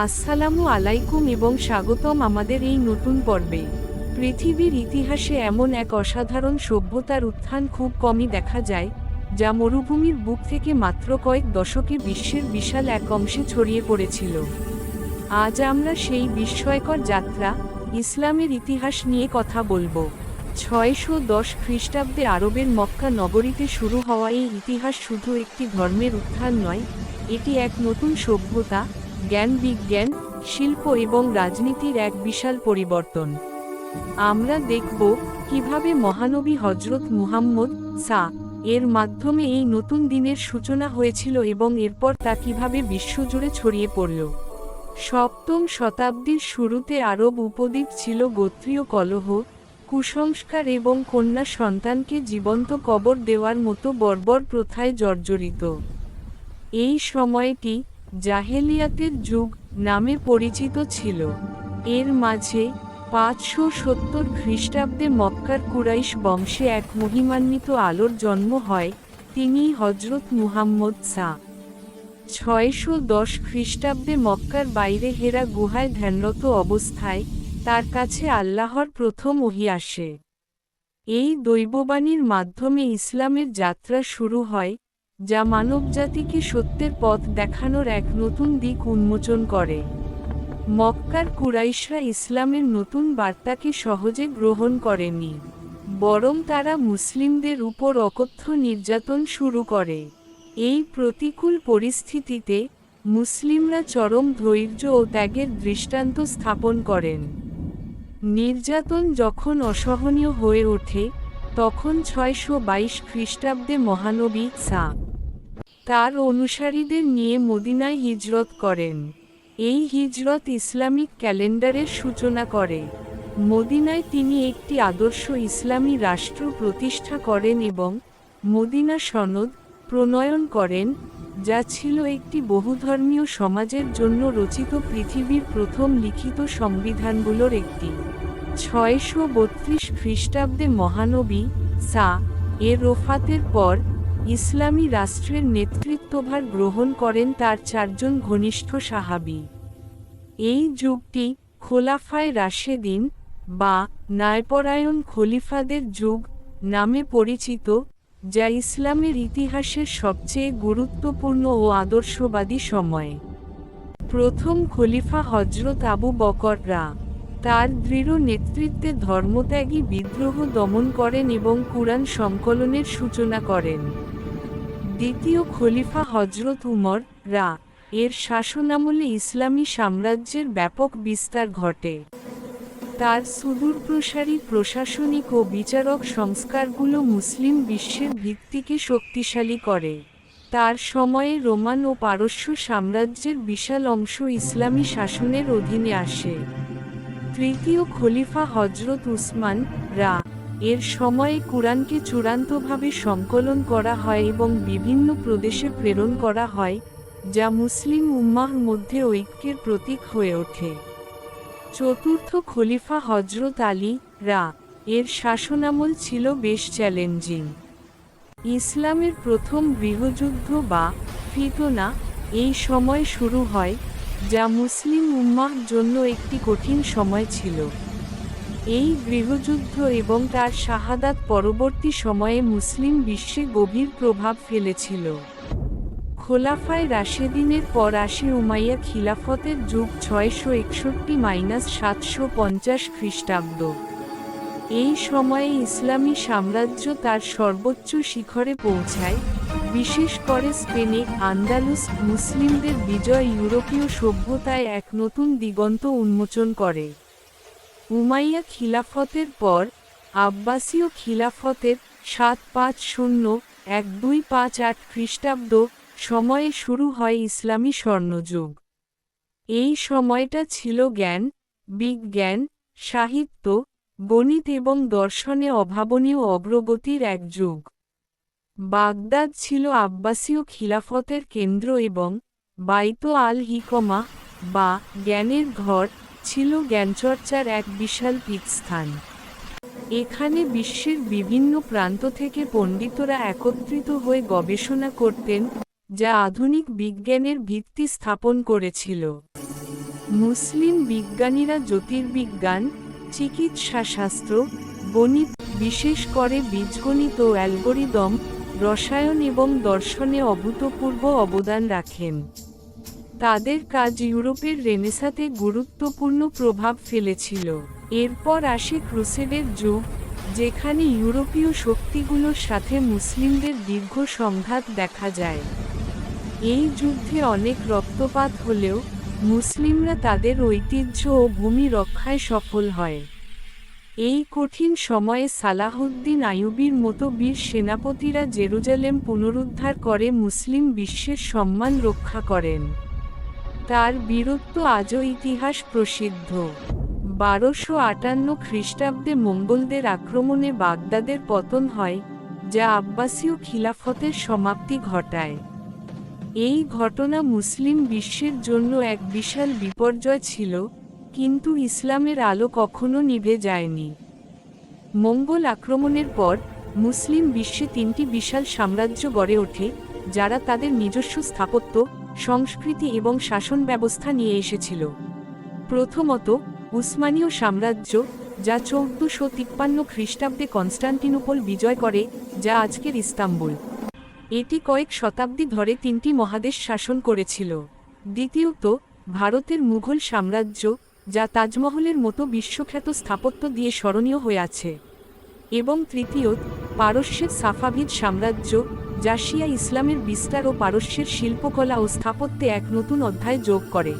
আসসালামু আলাইকুম এবং স্বাগতম আমাদের এই নতুন পর্বে। পৃথিবীর ইতিহাসে এমন এক অসাধারণ সভ্যতার উত্থান খুব কমই দেখা যায়, যা মরুভূমির বুক থেকে মাত্র কয়েক দশকে বিশ্বের বিশাল এক অংশে ছড়িয়ে পড়েছিল। আজ আমরা সেই বিস্ময়কর যাত্রা, ইসলামের ইতিহাস নিয়ে কথা বলব। ছয়শো দশ খ্রিস্টাব্দে আরবের মক্কা নগরীতে শুরু হওয়া এই ইতিহাস শুধু একটি ধর্মের উত্থান নয়, এটি এক নতুন সভ্যতা জ্ঞান বিজ্ঞান শিল্প এবং রাজনীতির এক বিশাল পরিবর্তন। আমরা দেখব কীভাবে মহানবী হজরত মুহাম্মদ সা এর মাধ্যমে এই নতুন দিনের সূচনা হয়েছিল এবং এরপর তা কীভাবে বিশ্বজুড়ে ছড়িয়ে পড়ল। সপ্তম শতাব্দীর শুরুতে আরব উপদ্বীপ ছিল গোত্রীয় কলহ, কুসংস্কার এবং কন্যা সন্তানকে জীবন্ত কবর দেওয়ার মতো বর্বর প্রথায় জর্জরিত। এই সময়টি জাহেলিয়াতের যুগ নামে পরিচিত ছিল। এর মাঝে পাঁচশো সত্তর খ্রিস্টাব্দে মক্কার কুরাইশ বংশে এক মহিমান্বিত আলোর জন্ম হয় তিনি হজরত মুহাম্মদ সা। ছয়শো দশ খ্রিস্টাব্দে মক্কার বাইরে হেরা গুহায় ধ্যানরত অবস্থায় তার কাছে আল্লাহর প্রথম ওহি আসে। এই দৈববাণীর মাধ্যমে ইসলামের যাত্রা শুরু হয় যা মানবজাতিকে সত্যের পথ দেখানোর এক নতুন দিক উন্মোচন করে। মক্কার কুরাইশরা ইসলামের নতুন বার্তাকে সহজে গ্রহণ করেনি, বরং তারা মুসলিমদের উপর অকথ্য নির্যাতন শুরু করে। এই প্রতিকূল পরিস্থিতিতে মুসলিমরা চরম ধৈর্য ও ত্যাগের দৃষ্টান্ত স্থাপন করেন। নির্যাতন যখন অসহনীয় হয়ে ওঠে, তখন ছয়শো বাইশ খ্রিস্টাব্দে মহানবী সা তার অনুসারীদের নিয়ে মদিনায় হিজরত করেন। এই হিজরত ইসলামিক ক্যালেন্ডারের সূচনা করে। মদিনায় তিনি একটি আদর্শ ইসলামী রাষ্ট্র প্রতিষ্ঠা করেন এবং মদিনা সনদ প্রণয়ন করেন, যা ছিল একটি বহুধর্মীয় সমাজের জন্য রচিত পৃথিবীর প্রথম লিখিত সংবিধানগুলোর একটি। ছয়শো বত্রিশ খ্রিস্টাব্দে মহানবী সা এর রোফাতের পর ইসলামী রাষ্ট্রের নেতৃত্বভার গ্রহণ করেন তার চারজন ঘনিষ্ঠ সাহাবি। এই যুগটি খোলাফায় রাশেদিন বা ন্যায়পরায়ণ খলিফাদের যুগ নামে পরিচিত, যা ইসলামের ইতিহাসের সবচেয়ে গুরুত্বপূর্ণ ও আদর্শবাদী সময়। প্রথম খলিফা হজরত আবু বকররা তার দৃঢ় নেতৃত্বে ধর্মত্যাগী বিদ্রোহ দমন করেন এবং কুরআন সংকলনের সূচনা করেন। দ্বিতীয় খলিফা হজরত উমর, রা, এর শাসনামলে ইসলামী সাম্রাজ্যের ব্যাপক বিস্তার ঘটে। তার সুদূরপ্রসারী প্রশাসনিক ও বিচারক সংস্কারগুলো মুসলিম বিশ্বের ভিত্তিকে শক্তিশালী করে। তার সময়ে রোমান ও পারস্য সাম্রাজ্যের বিশাল অংশ ইসলামী শাসনের অধীনে আসে। তৃতীয় খলিফা হজরত উসমান, রা এর সময়ে কুরআনকে চূড়ান্তভাবে সংকলন করা হয় এবং বিভিন্ন প্রদেশে প্রেরণ করা হয়, যা মুসলিম উম্মাহ মধ্যে ঐক্যের প্রতীক হয়ে ওঠে। চতুর্থ খলিফা হজরত আলী রা এর শাসনামল ছিল বেশ চ্যালেঞ্জিং। ইসলামের প্রথম গৃহযুদ্ধ বা ফিতনা এই সময় শুরু হয়, যা মুসলিম উম্মার জন্য একটি কঠিন সময় ছিল। এই গৃহযুদ্ধ এবং তার শাহাদাত পরবর্তী সময়ে মুসলিম বিশ্বে গভীর প্রভাব ফেলেছিল। খোলাফায় রাশেদিনের পর আসে উমাইয়া খিলাফতের যুগ ছয়শো একষট্টি মাইনাস সাতশো পঞ্চাশ খ্রিস্টাব্দ। এই সময়ে ইসলামী সাম্রাজ্য তার সর্বোচ্চ শিখরে পৌঁছায়, বিশেষ করে স্পেনে আন্দালুস মুসলিমদের বিজয় ইউরোপীয় সভ্যতায় এক নতুন দিগন্ত উন্মোচন করে। উমাইয়া খিলাফতের পর, আব্বাসীয় খিলাফতের সাত পাঁচ শূন্য এক দুই পাঁচ আট খ্রিস্টাব্দ সময়ে শুরু হয় ইসলামী স্বর্ণযুগ। এই সময়টা ছিল জ্ঞান, বিজ্ঞান, সাহিত্য, গণিত এবং দর্শনে অভাবনীয় অগ্রগতির এক যুগ। বাগদাদ ছিল আব্বাসীয় খিলাফতের কেন্দ্র এবং বাইতো আল হিকমা বা জ্ঞানের ঘর ছিল জ্ঞানচর্চার এক বিশাল পীঠস্থান। এখানে বিশ্বের বিভিন্ন প্রান্ত থেকে পণ্ডিতরা একত্রিত হয়ে গবেষণা করতেন, যা আধুনিক বিজ্ঞানের ভিত্তি স্থাপন করেছিল। মুসলিম বিজ্ঞানীরা জ্যোতির্বিজ্ঞান, চিকিৎসাশাস্ত্র, গণিত, বিশেষ করে বীজগণিত ও অ্যালগোরিদম, রসায়ন এবং দর্শনে অভূতপূর্ব অবদান রাখেন। তাদের কাজ ইউরোপের রেনেসাতে গুরুত্বপূর্ণ প্রভাব ফেলেছিল। এরপর আসে ক্রুসেডের যুগ, যেখানে ইউরোপীয় শক্তিগুলোর সাথে মুসলিমদের দীর্ঘ সংঘাত দেখা যায়। এই যুদ্ধে অনেক রক্তপাত হলেও, মুসলিমরা তাদের ঐতিহ্য ও ভূমি রক্ষায় সফল হয়। এই কঠিন সময়ে সালাহুদ্দিন আয়ুবির মতো বীর সেনাপতিরা জেরুজালেম পুনরুদ্ধার করে মুসলিম বিশ্বের সম্মান রক্ষা করেন। তার বীরত্ব আজও ইতিহাস প্রসিদ্ধ। বারোশো আটান্ন খ্রিস্টাব্দে মঙ্গলদের আক্রমণে বাগদাদের পতন হয়, যা আব্বাসীয় খিলাফতের সমাপ্তি ঘটায়। এই ঘটনা মুসলিম বিশ্বের জন্য এক বিশাল বিপর্যয় ছিল, কিন্তু ইসলামের আলো কখনো নিভে যায়নি। মঙ্গল আক্রমণের পর, মুসলিম বিশ্বে তিনটি বিশাল সাম্রাজ্য গড়ে ওঠে, যারা তাদের নিজস্ব স্থাপত্য সংস্কৃতি এবং শাসন ব্যবস্থা নিয়ে এসেছিল। প্রথমত, উসমানীয় সাম্রাজ্য, যা চৌদ্দশো তিপ্পান্ন খ্রিস্টাব্দে কনস্টান্টিনোপল বিজয় করে, যা আজকের ইস্তাম্বুল। এটি কয়েক শতাব্দী ধরে তিনটি মহাদেশ শাসন করেছিল। দ্বিতীয়ত, ভারতের মুঘল সাম্রাজ্য, যা তাজমহলের মতো বিশ্বখ্যাত স্থাপত্য দিয়ে স্মরণীয় হয়ে আছে। এবং তৃতীয়ত, পারস্যের সাফাভিদ সাম্রাজ্য যা শিয়া ইসলামের বিস্তার ও পারস্যের শিল্পকলা ও স্থাপত্যে এক নতুন অধ্যায় যোগ করে।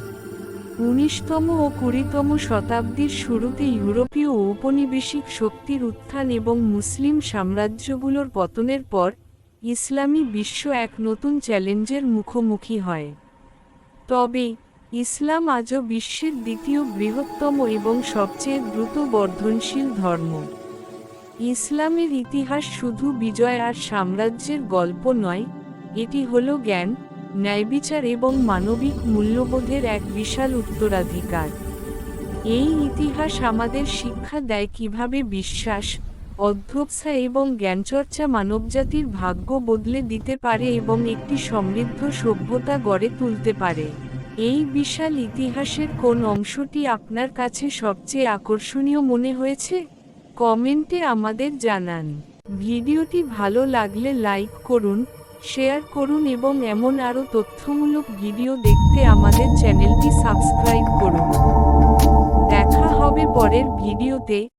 উনিশতম ও কুড়িতম শতাব্দীর শুরুতে ইউরোপীয় ঔপনিবেশিক শক্তির উত্থান এবং মুসলিম সাম্রাজ্যগুলোর পতনের পর, ইসলামী বিশ্ব এক নতুন চ্যালেঞ্জের মুখোমুখি হয়। তবে, ইসলাম আজও বিশ্বের দ্বিতীয় বৃহত্তম এবং সবচেয়ে দ্রুত বর্ধনশীল ধর্ম। ইসলামের ইতিহাস শুধু বিজয় আর সাম্রাজ্যের গল্প নয়, এটি হল জ্ঞান, ন্যায়বিচার এবং মানবিক মূল্যবোধের এক বিশাল উত্তরাধিকার। এই ইতিহাস আমাদের শিক্ষা দেয় কীভাবে বিশ্বাস অধ্যবসা এবং জ্ঞানচর্চা মানবজাতির ভাগ্য বদলে দিতে পারে এবং একটি সমৃদ্ধ সভ্যতা গড়ে তুলতে পারে। এই বিশাল ইতিহাসের কোন অংশটি আপনার কাছে সবচেয়ে আকর্ষণীয় মনে হয়েছে? কমেন্টে আমাদের জানান। ভিডিওটি ভালো লাগলে লাইক করুন, শেয়ার করুন এবং এমন আরও তথ্যমূলক ভিডিও দেখতে আমাদের চ্যানেলটি সাবস্ক্রাইব করুন। দেখা হবে পরের ভিডিওতে।